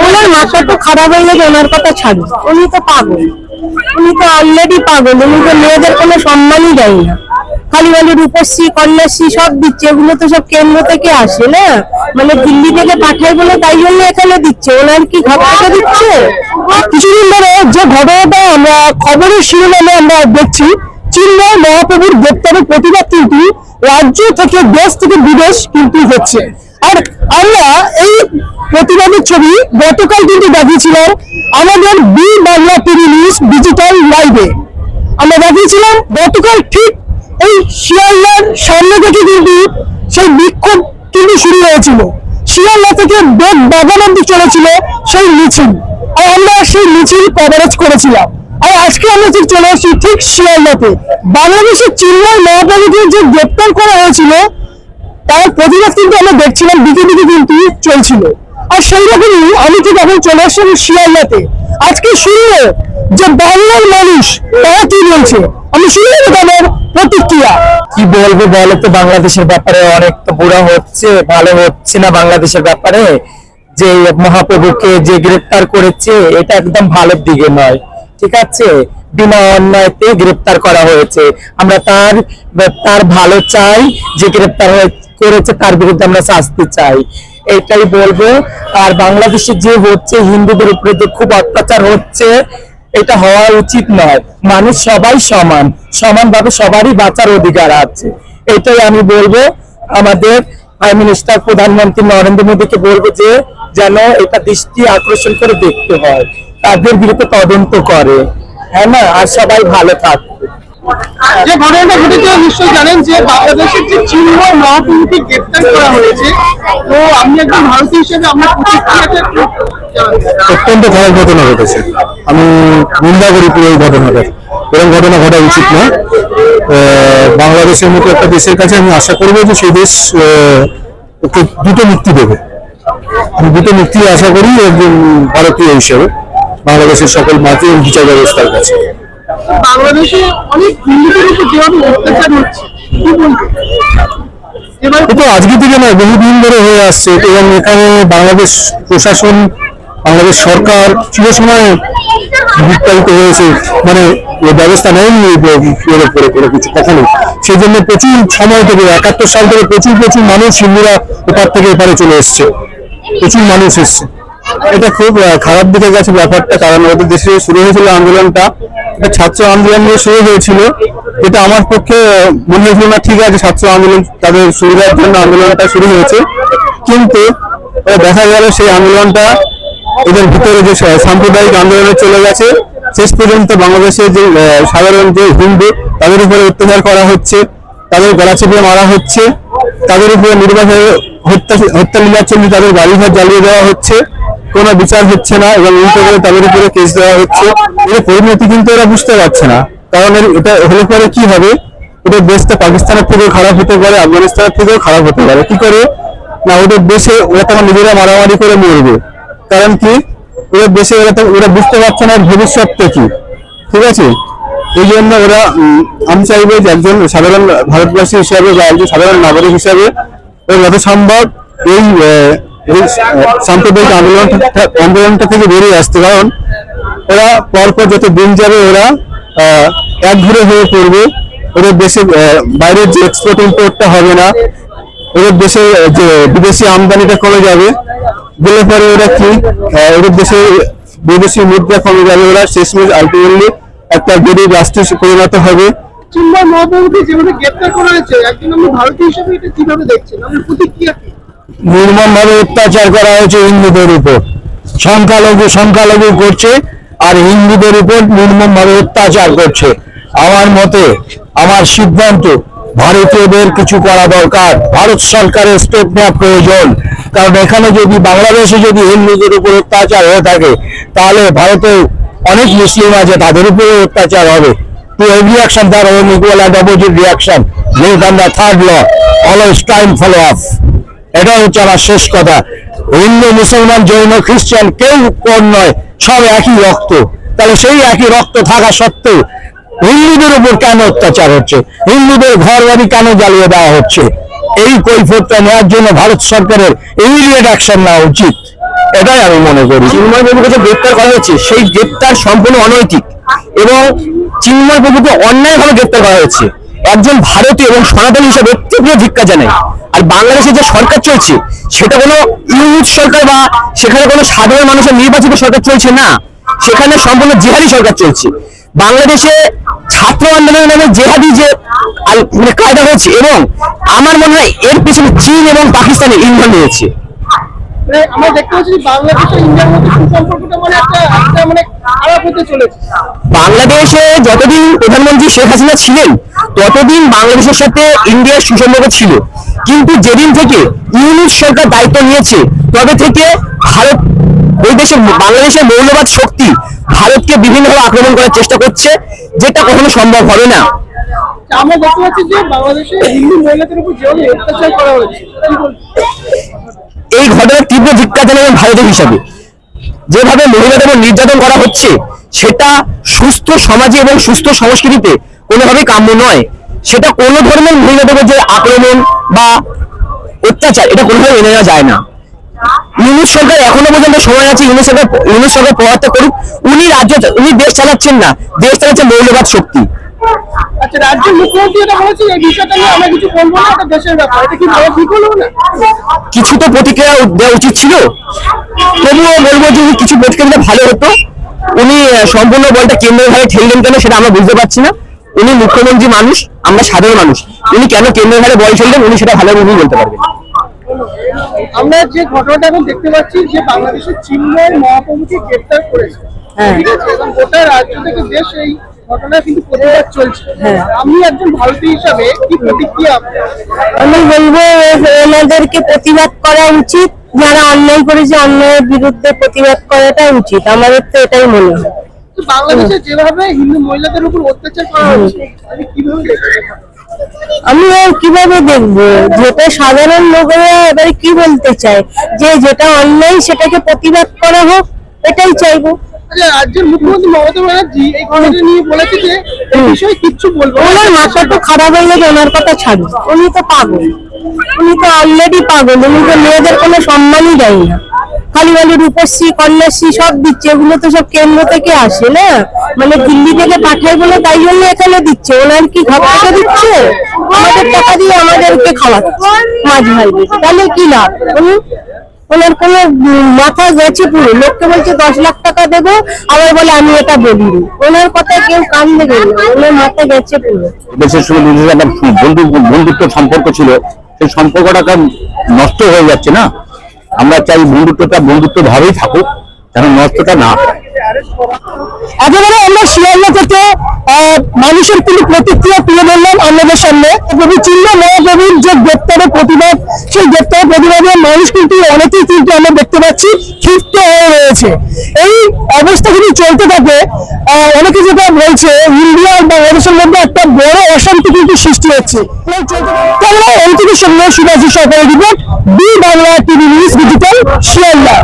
ওনার মাথা তো খারাপ হয়ে গেছে, ওনার কথা ছাড়ুন উনি তো পাগল। উনি তো অলরেডি পাগল, উনি তো মেয়েদের কোনো সম্মানই দেয় না। খালি খালি রূপশ্রী, কন্যাশ্রী সব দিচ্ছে, এগুলো তো সব কেন্দ্র থেকে আসে না? মানে দিল্লি থেকে পাঠায় বলে তাই জন্য এখানে দিচ্ছে। ওনার কি থেকে দিচ্ছে? কিছুদিন ধরে যে ঘটনাটা আমরা খবরের শিরোনামে আমরা দেখছি, চিন্ময় মহাপ্রভুর গ্রেপ্তারের প্রতিবাদ কিন্তু রাজ্য থেকে দেশ থেকে বিদেশ কিন্তু হচ্ছে। আর আমরা এই প্রতিবাদের ছবি গতকাল কিন্তু দেখিয়েছিলাম আমাদের B Bangla TV news digital লাইভে আমরা দেখিয়েছিলাম গতকাল ঠিক এই শিয়ালদার সামনে থেকে কিন্তু সেই বিক্ষোভ কিন্তু শুরু হয়েছিল। শিয়ালদা থেকে বেগ বাগান অব্দি চলেছিল সেই মিছিল। আর আমরা সেই মিছিল কভারেজ করেছিলাম। আর আজকে আমরা ঠিক চলে আসছি ঠিক শিয়ালদাতে। বাংলাদেশের চিন্ময় মহাপ্রভুকে যে গ্রেপ্তার করা হয়েছিল, তার প্রতিবাদ কিন্তু আমরা দেখছিলাম দিকে দিকে কিন্তু চলছিল। আর সেই রকমই আমি ঠিক এখন চলে আসলাম শিয়ালদাতে, আজকে শুনব যে বাংলার মানুষ তারা কি বলছে? আমি শুনব তাদের প্রতিক্রিয়া। কি বলব বলো তো, বাংলাদেশের ব্যাপারে অনেক তো বুড়া হচ্ছে, ভালো হচ্ছে না বাংলাদেশের ব্যাপারে? যে মহাপ্রভুকে যে গ্রেপ্তার করেছে, এটা একদম ভালোর দিকে নয়, ঠিক আছে? বিনা অন্যায়তে গ্রেপ্তার করা হয়েছে। আমরা তার তার ভালো চাই, যে গ্রেপ্তার করেছে, তার বিরুদ্ধে আমরা শাস্তি চাই। এটাই বলব। আর বাংলাদেশে যে হচ্ছে, হিন্দুদের উপরে যে খুব অত্যাচার হচ্ছে, এটা হওয়া উচিত নয়। মানুষ সবাই সমান। সমানভাবে সবারই বাঁচার অধিকার আছে। এটাই আমি বলব। আমাদের প্রাইম মিনিস্টার প্রধানমন্ত্রী নরেন্দ্র মোদীকে বলব যে, যেন এটা দৃষ্টি আকর্ষণ করে দেখতে হয়। তাদের বিরুদ্ধে তদন্ত করে। হ্যাঁ না? আর সবাই ভালো থাকবে। যে ঘটনাটা ঘটেছে নিশ্চয়ই জানেন যে বাংলাদেশের যে চিন্ময় মহাপ্রভুকে গ্রেপ্তার করা হয়েছে তো আপনি একজন ভারতীয় হিসেবে প্রতিক্রিয়াটা অত্যন্ত খারাপ ঘটনা ঘটেছে। আমি নিন্দা করি পুরো এই ঘটনাটা। এরকম ঘটনা ঘটা উচিত না। আহ, বাংলাদেশের মতো একটা দেশের কাছে আমি আশা করব যে সেই দেশ ওকে দুটো মুক্তি দেবে। আমি দুটো মুক্তি আশা করি একজন ভারতীয় হিসেবে বাংলাদেশের সকল মাতৃ এবং বিচার ব্যবস্থার কাছে। বাংলাদেশে অনেক হিন্দুদের উপর যেভাবে অত্যাচার হচ্ছে, কি বলব আজকে থেকে নয়, বহুদিন ধরে হয়ে আসছে। এবং এখানে বাংলাদেশ প্রশাসন, বাংলাদেশ সরকার বিস্তারিত হয়েছে। মানে ব্যবস্থা নেয়নি কিছু কখনো সেই জন্য প্রচুর সময় থেকে, একাত্তর সাল থেকে প্রচুর প্রচুর মানুষ হিন্দুরা এপার থেকে এপারে চলে এসছে। প্রচুর মানুষ এসছে। এটা খুব খারাপ দিকে গেছে ব্যাপারটা, কারণ ওদের দেশে শুরু হয়েছিল আন্দোলনটা। ছাত্র আন্দোলন নিয়ে শুরু হয়েছিল, এটা আমার পক্ষে মনে হয়েছিল না ঠিক আছে, ছাত্র আন্দোলন তাদের সুবিধার জন্য আন্দোলনটা শুরু হয়েছে। কিন্তু দেখা গেল সেই আন্দোলনটা এদের ভিতরে যে সাম্প্রদায়িক আন্দোলনে চলে গেছে, শেষ পর্যন্ত বাংলাদেশের যে সাধারণ যে হিন্দু, তাদের উপরে অত্যাচার করা হচ্ছে, তাদের গলা চেপে মারা হচ্ছে, তাদের উপরে নির্বাচনে হত্যা হত্যা চলছে তাদের বাড়িঘর জ্বালিয়ে দেওয়া হচ্ছে কোনো বিচার হচ্ছে না এবং উল্টো করে তাদের উপরে কেস দেওয়া হচ্ছে। এর পরিণতি কিন্তু এরা বুঝতে পারছে না। কারণ এটা হলে পরে কি হবে? ওদের দেশটা পাকিস্তানের থেকেও খারাপ হতে পারে, আফগানিস্তানের থেকেও খারাপ হতে পারে। কি করে? না, ওদের দেশে ওরা তখন নিজেরা মারামারি করে মরবে। কারণ কি? ওদের দেশে ওরা তো- ওরা বুঝতে পারছে না ভবিষ্যৎটা কি। ঠিক আছে? এই জন্য ওরা আমি চাইব যে একজন সাধারণ ভারতবাসী হিসাবে বা একজন সাধারণ নাগরিক হিসাবে যত সম্ভব এই সাম্প্রদায়িক আন্দোলনটা আন্দোলনটা থেকে বেরিয়ে আসতে, কারণ ওরা পরপর যত দিন যাবে, ওরা একঘরে হয়ে পড়বে। ওদের দেশে বাইরের যে এক্সপোর্ট ইম্পোর্টটা হবে না, ওদের দেশে যে বিদেশি আমদানিটা কমে যাবে। গেলে পরে ওরা কি ওদের দেশে বিদেশি মুদ্রা কমে যাবে, ওরা শেষমেশ আলটিমেটলি একটা গরিব রাষ্ট্রে পরিণত হবে। মহাপ্রভুকে যেভাবে গ্রেপ্তার করা হয়েছে, একজন ভারতীয় হিসেবে এটা কীভাবে প্রতিক্রিয়া কি? নির্মমভাবে অত্যাচার করা হয়েছে হিন্দুদের উপর। সংখ্যালঘু সংখ্যালঘু করছে আর হিন্দুদের উপর নির্মমভাবে অত্যাচার করছে। আমার মতে, আমার সিদ্ধান্ত, ভারতীয়দের কিছু করা দরকার। ভারত সরকারের স্টেপ নেওয়া প্রয়োজন। কারণ এখানে যদি বাংলাদেশে যদি হিন্দুদের উপর অত্যাচার হয়ে থাকে, তাহলে ভারতে অনেক মুসলিম আছে, তাদের উপরে অত্যাচার হবে। Every action there are equal and opposite reaction. Based on the third law. Always time follow up এটা হচ্ছে আমার শেষ কথা। হিন্দু, মুসলমান, জৈন, খ্রিস্টান কেউ কোন নয়, সব একই রক্ত। তাহলে সেই একই রক্ত থাকা সত্ত্বেও হিন্দুদের উপর কেন অত্যাচার হচ্ছে? হিন্দুদের ঘর বাড়ি কেন জ্বালিয়ে দেওয়া হচ্ছে? এই কৈফতটা নেওয়ার জন্য ভারত সরকারের ইমিডিয়েট অ্যাকশন নেওয়া উচিত। এটাই আমি মনে করি। চিন্ময় বাবুকে যে গ্রেপ্তার করা হয়েছে। সেই গ্রেপ্তার সম্পূর্ণ অনৈতিক এবং চিন্ময় বাবুকে অন্যায়ভাবে গ্রেপ্তার করা হয়েছে। একজন ভারতীয় এবং সনাতনী হিসেবে তীব্র ধিক্কার জানাই আর বাংলাদেশে যে সরকার চলছে সেটা কোনো ইউনিট সরকার বা সেখানে কোনো সাধারণ মানুষের নির্বাচিত সরকার চলছে না। সেখানে সম্পূর্ণ জেহাদি সরকার চলছে। বাংলাদেশে ছাত্র আন্দোলনের নামে জেহাদি যে মানে কায়দা হয়েছে এবং আমার মনে হয় এর পিছনে চীন এবং পাকিস্তানের ইন্ধন নিয়েছে মানে আমরা দেখতে পাচ্ছি বাংলাদেশ আর ইন্ডিয়ার মধ্যে সুসম্পর্কটা মানে একটা একটা মানে খারাপ হতে চলেছে। বাংলাদেশে যতদিন প্রধানমন্ত্রী শেখ হাসিনা ছিলেন ততদিন বাংলাদেশের সাথে ইন্ডিয়ার সুসম্পর্ক ছিল। কিন্তু যেদিন থেকে ইউনিট সরকার দায়িত্ব নিয়েছে তবে থেকে ভারত ওই দেশের বাংলাদেশের মৌলবাদ শক্তি ভারতকে বিভিন্নভাবে আক্রমণ করার চেষ্টা করছে যেটা কখনো সম্ভব হবে না। আমরা দেখতে পাচ্ছি যে বাংলাদেশে হিন্দু মহিলাদের উপর যেভাবে অত্যাচার করা হয়েছে এই ঘটনার তীব্র ধিক্কার আমি ভারতের হিসাবে। যেভাবে মহিলাদের উপর নির্যাতন করা হচ্ছে সেটা সুস্থ সমাজে এবং সুস্থ সংস্কৃতিতে কোনোভাবেই কাম্য নয়। সেটা কোনো ধরনের মহিলাদের যে আক্রমণ বা অত্যাচার এটা কোনোভাবে মেনে নেওয়া যায় না। ইউনিট সরকার এখনও পর্যন্ত সময় আছে ইউনিট সরকার ইউনিট সরকার পদার্থ করুক উনি রাজ্য উনি দেশ চালাচ্ছেন না দেশ চালাচ্ছে মৌলবাদ শক্তি। আচ্ছা রাজ্যের মুখ্যমন্ত্রী এটা বলেছে এই বিষয়টা নিয়ে আমরা কিছু বলব না এটা দেশের ব্যাপার এটা কি বলা ঠিক হলো না? কিছু তো প্রতিক্রিয়া দেওয়া উচিত ছিল। তবুও বলব যে কিছু প্রতিক্রিয়া ভালো হতো। উনি সম্পূর্ণ বলটা কেন্দ্রের ঘাড়ে ঠেললেন কেন সেটা আমরা বুঝতে পারছি না। উনি মুখ্যমন্ত্রী মানুষ আমরা সাধারণ মানুষ। উনি কেন কেন্দ্রের ঘাড়ে বল ফেললেন উনি সেটা ভালো উনি বলতে পারবেন। আমরা যে ঘটনাটা এখন দেখতে পাচ্ছি যে বাংলাদেশের চিন্ময় মহাপ্রভুকে গ্রেপ্তার করেছে। হ্যাঁ। ঠিক আছে এবং গোটা রাজ্য থেকে দেশ এই ঘটনা কিন্তু প্রতিবাদ চলছে। হ্যাঁ। আমি একজন ভারতীয় হিসাবে কি প্রতিক্রিয়া আমি বলব এনাদেরকে প্রতিবাদ করা উচিত। যারা অন্যায় করেছে অন্যায়ের বিরুদ্ধে প্রতিবাদ করাটা উচিত। আমাদের তো এটাই মনে হয়। বাংলাদেশে যেভাবে হিন্দু মহিলাদের উপর অত্যাচার করা হচ্ছে আমি কীভাবে আমি কীভাবে দেখব? যেটা সাধারণ লোকেরা এবারে কি বলতে চায়? যে যেটা অন্যায় সেটাকে প্রতিবাদ করা হোক এটাই চাইব। আচ্ছা রাজ্যের মুখ্যমন্ত্রী মমতা ব্যানার্জি এই ঘটনাটা নিয়ে বলেছে যে এই বিষয়ে কিচ্ছু বলব। ওনার মাথা তো খারাপ হয়ে গেছে ওনার কথা ছাড়ি উনি তো পাগল। উনি তো অলরেডি পাগল উনি তো মেয়েদের কোনো সম্মানই দেয় না। খালি খালি রূপশ্রী, কন্যাশ্রী সব দিচ্ছে। এগুলো তো সব কেন্দ্র থেকে আসে, না? মানে দিল্লি থেকে পাঠায় বলে তাই জন্য এখানে দিচ্ছে। ওনার কি ঘর দিচ্ছে? আমাদের টাকা দিয়ে আমাদেরকে খাওয়াচ্ছে। মাঝ ভাইবে তাহলে কি লাভ? ওনার কোনো মাথা গেছে পুরো। লোককে বলছে, দশ লাখ টাকা দেবো। আবার বলে, আমি এটা বলিনি। ওনার কথা কেউ কান দেবে ওনার মাথা গেছে পুরো। দেশের সঙ্গে বন্ধু বন্ধুত্ব সম্পর্ক ছিল। সেই সম্পর্কটা নষ্ট হয়ে যাচ্ছে, না? আমরা চাই বন্ধুত্বটা বন্ধুত্ব ভাবেই থাকুক, যেন নষ্টটা না আমরা থেকে মানুষের কোনো প্রতিক্রিয়া তুলে আমাদের সামনে। চিহ্ন যে সেই মানুষ কিন্তু কিন্তু আমরা দেখতে পাচ্ছি ক্ষিপ্ত হয়ে রয়েছে। এই অবস্থা যদি চলতে থাকে অনেকে যেটা বলছে, ইন্ডিয়া বাংলাদেশের মধ্যে একটা বড় অশান্তি কিন্তু সৃষ্টি হচ্ছে। তাহলে অন্তিমের সঙ্গে report. B Bangla TV news digital Sealdah.